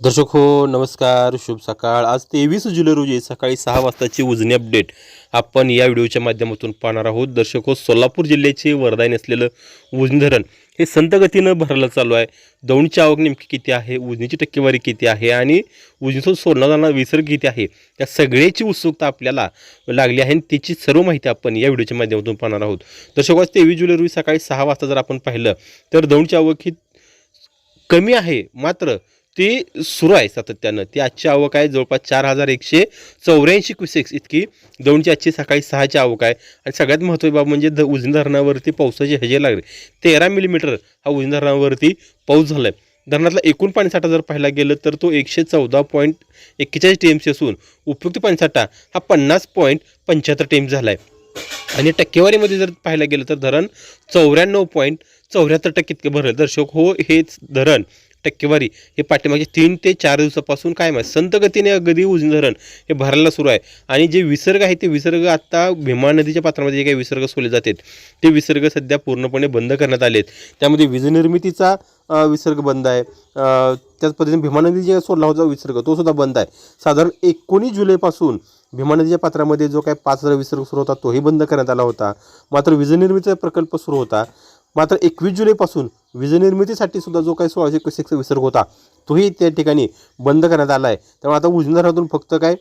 दर्शक हो नमस्कार शुभ सकाळ. आज तेवीस जुलै रोजी सकाळी सहा वाजताची उजनी अपडेट आपण या व्हिडिओच्या माध्यमातून पाहणार आहोत. दर्शक हो सोलापूर जिल्ह्याचे वरदान असलेलं उजनी धरण हे संत गतीनं भरायला चालू आहे. दौंडची आवक नेमकी किती आहे? उजनीची टक्केवारी किती आहे? आणि उजनीतून सोडला जाणारा विसर्ग किती आहे? या सगळ्याची उत्सुकता आपल्याला लागली आहे आणि त्याची सर्व माहिती आपण या व्हिडिओच्या माध्यमातून पाहणार आहोत. दर्शक हो, आज तेवीस जुलै रोजी सकाळी सहा वाजता जर आपण पाहिलं तर दौंडची आवक ही कमी आहे. मात्र ती सुरू आहे सातत्यानं. ती आजची आवक आहे जवळपास चार हजार एकशे चौऱ्याऐंशी क्युसेक्स इतकी. दोनची आजची सकाळी सहाची आवक आहे. आणि सगळ्यात महत्त्वाची बाब म्हणजे ध उजनी धरणावरती पावसाची हजेरी लागली. तेरा मिलीमीटर हा उजनी धरणावरती पाऊस झाला आहे धरणातला एकूण पाणीसाठा जर पाहायला गेलं तर तो एकशे चौदा पॉईंट एक्केचाळीस टी एम सी असून उपयुक्त पाणीसाठा हा पन्नास पॉईंट पंच्याहत्तर टी एम झाला आहे आणि टक्केवारीमध्ये जर पाहायला गेलं तर धरण चौऱ्याण्णव पॉईंट चौऱ्याहत्तर टक्के इतके भरलं दर्शक हो हेच धरण टक्केवारी हे पाठीमागे तीन ते चार दिवसापासून कायम आहे संत गतीने अगदी उजनी धरण हे भरायला सुरू आहे. आणि जे विसर्ग आहे ते विसर्ग आत्ता भीमा नदीच्या पात्रामध्ये जे काही विसर्ग सोडले जातात ते विसर्ग सध्या पूर्णपणे बंद करण्यात आलेत. त्यामध्ये वीजनिर्मितीचा विसर्ग बंद आहे. त्याच पद्धतीने भीमा नदी जे सोडला होता विसर्ग तो सुद्धा बंद आहे. साधारण एकोणीस जुलैपासून भीमा नदीच्या पात्रामध्ये जो काही पाच हजार विसर्ग सुरू होता तोही बंद करण्यात आला होता. मात्र वीजनिर्मितीचा प्रकल्प सुरू होता. मात्र एकवीस जुलैपासून वीजनिर्मितीसाठी सुद्धा जो काही सोळाशे एकशेचा विसर्ग होता तोही त्या ठिकाणी बंद करण्यात आला आहे. त्यामुळे आता उजनी फक्त काय?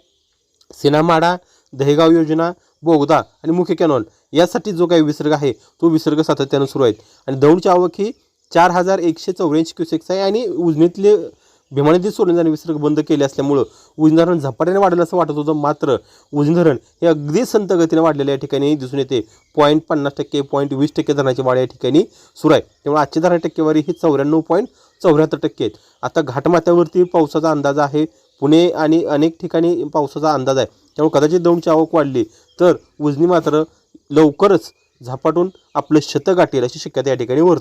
सिनामाडा दहेगाव योजना बोगदा आणि मुख्य कॅनॉल यासाठी जो काही विसर्ग आहे तो विसर्ग सातत्यानं सुरू आहे. आणि दौडची आवक ही चार हजार एकशे चौऱ्याऐंशी क्युसेक्स आहे आणि उजनीतले भीमा नदीत सोडण्याचा विसर्ग बंद केले असल्यामुळं उजनी धरण झपाट्याने वाढलं असं वाटत होतं. मात्र उजनी धरण हे अगदी संत गतीने वाढलेलं या ठिकाणी दिसून येते. पॉईंट पन्नास टक्के पॉईंट वीस टक्के धरणाची वाढ या ठिकाणी सुरू आहे. त्यामुळे आजची धरण टक्केवारी ही चौऱ्याण्णव पॉईंट चौऱ्याहत्तर टक्के आहेत. आता घाटमाथ्यावरती पावसाचा अंदाज आहे. पुणे आणि अनेक ठिकाणी पावसाचा अंदाज आहे. त्यामुळे कदाचित दौंडची आवक वाढली तर उजनी मात्र लवकरच झपाटून आपलं शतक गाठेल अशी शक्यता या ठिकाणी वर